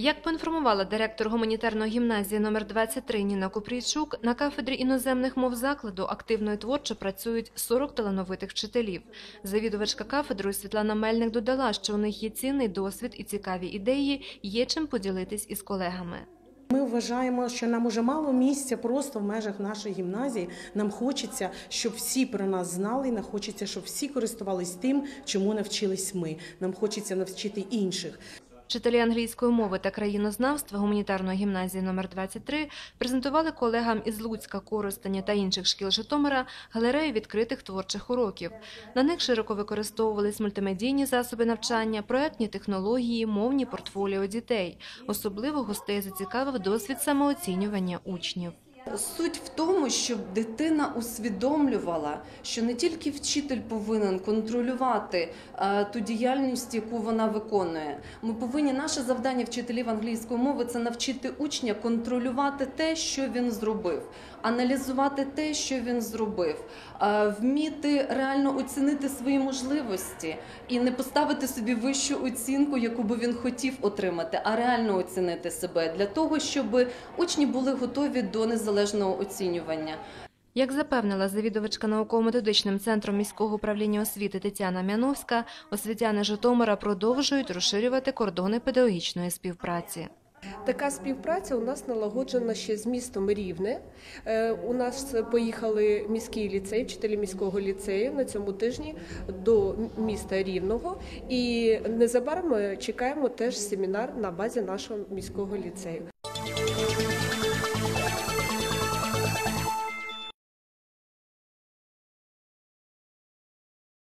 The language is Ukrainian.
Як поінформувала директор гуманітарної гімназії номер 23 Ніна Купрійчук, на кафедрі іноземних мов закладу активно і творчо працюють 40 талановитих вчителів. Завідувачка кафедрою Світлана Мельник додала, що у них є цінний досвід і цікаві ідеї, є чим поділитись із колегами. Ми вважаємо, що нам уже мало місця просто в межах нашої гімназії. Нам хочеться, щоб всі про нас знали. Нам хочеться, щоб всі користувались тим, чому навчились ми. Нам хочеться навчити інших. Вчителі англійської мови та країнознавства гуманітарної гімназії номер 23 презентували колегам із Луцька, Коростеня та інших шкіл Житомира галерею відкритих творчих уроків. На них широко використовувались мультимедійні засоби навчання, проектні технології, мовні портфоліо дітей. Особливо гостей зацікавив досвід самооцінювання учнів. Суть в тому, щоб дитина усвідомлювала, що не тільки вчитель повинен контролювати е, ту діяльність, яку вона виконує. Ми повинні наше завдання вчителів англійської мови це навчити учня контролювати те, що він зробив, аналізувати те, що він зробив, е, вміти реально оцінити свої можливості і не поставити собі вищу оцінку, яку би він хотів отримати, а реально оцінити себе для того, щоб учні були готові до незалежного оцінювання. Як запевнила завідувачка науково-методичним центром міського управління освіти Тетяна Мяновська, освітяни Житомира продовжують розширювати кордони педагогічної співпраці. Така співпраця у нас налагоджена ще з містом Рівне. Е, У нас поїхали міський ліцей, вчителі міського ліцею на цьому тижні до міста Рівного. І незабаром чекаємо теж семінар на базі нашого міського ліцею.